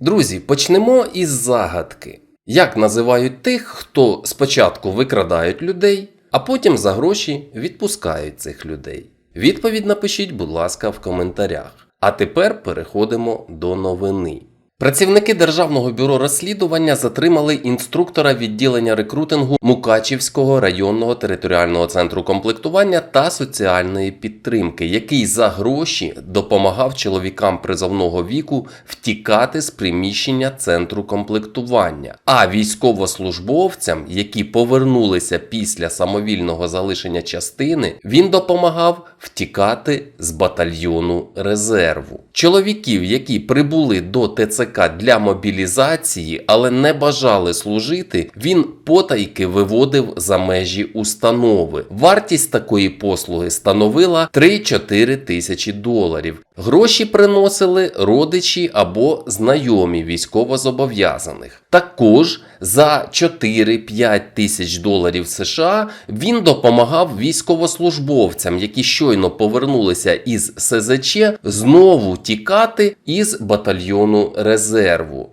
Друзі, почнемо із загадки. Як називають тих, хто спочатку викрадають людей, а потім за гроші відпускають цих людей? Відповідь напишіть, будь ласка, в коментарях. А тепер переходимо до новини. Працівники Державного бюро розслідування затримали інструктора відділення рекрутингу Мукачівського районного територіального центру комплектування та соціальної підтримки, який за гроші допомагав чоловікам призовного віку втікати з приміщення центру комплектування. А військовослужбовцям, які повернулися після самовільного залишення частини, він допомагав втікати з батальйону резерву. Чоловіків, які прибули до ТЦК для мобілізації, але не бажали служити, він потайки виводив за межі установи. Вартість такої послуги становила 3-4 тисячі доларів. Гроші приносили родичі або знайомі військовозобов'язаних. Також за 4-5 тисяч доларів США він допомагав військовослужбовцям, які щойно повернулися із СЗЧ, знову тікати із батальйону резерву.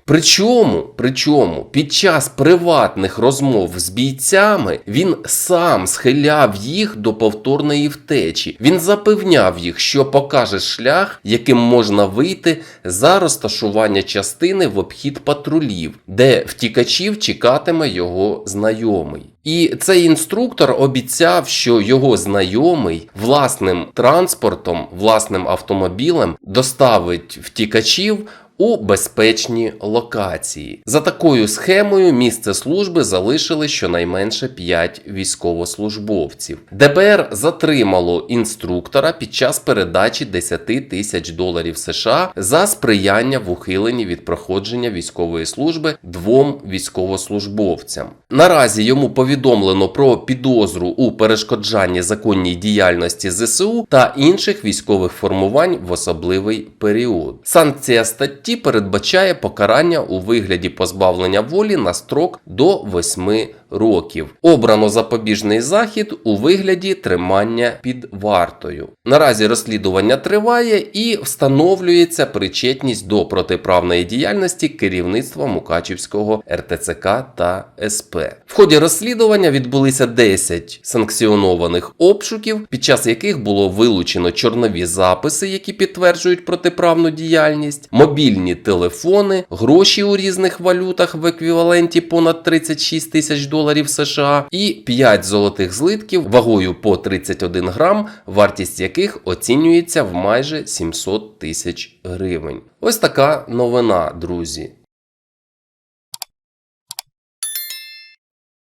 Причому, причому під час приватних розмов з бійцями він сам схиляв їх до повторної втечі. Він запевняв їх, що покаже шлях, яким можна вийти за розташування частини в обхід патрулів, де втікачів чекатиме його знайомий. І цей інструктор обіцяв, що його знайомий власним транспортом, власним автомобілем доставить втікачів у безпечні локації. За такою схемою місце служби залишили щонайменше 5 військовослужбовців. ДБР затримало інструктора під час передачі 10 тисяч доларів США за сприяння в ухиленні від проходження військової служби двом військовослужбовцям. Наразі йому повідомлено про підозру у перешкоджанні законній діяльності ЗСУ та інших військових формувань в особливий період. Санкція статті передбачає покарання у вигляді позбавлення волі на строк до 8 років. Обрано запобіжний захід у вигляді тримання під вартою. Наразі розслідування триває і встановлюється причетність до протиправної діяльності керівництва Мукачівського РТЦК та СП. В ході розслідування відбулися 10 санкціонованих обшуків, під час яких було вилучено чорнові записи, які підтверджують протиправну діяльність, мобільні телефони, гроші у різних валютах в еквіваленті понад 36 тисяч доларів США і 5 золотих злитків вагою по 31 грам, вартість яких оцінюється в майже 700 тисяч гривень. Ось така новина, друзі.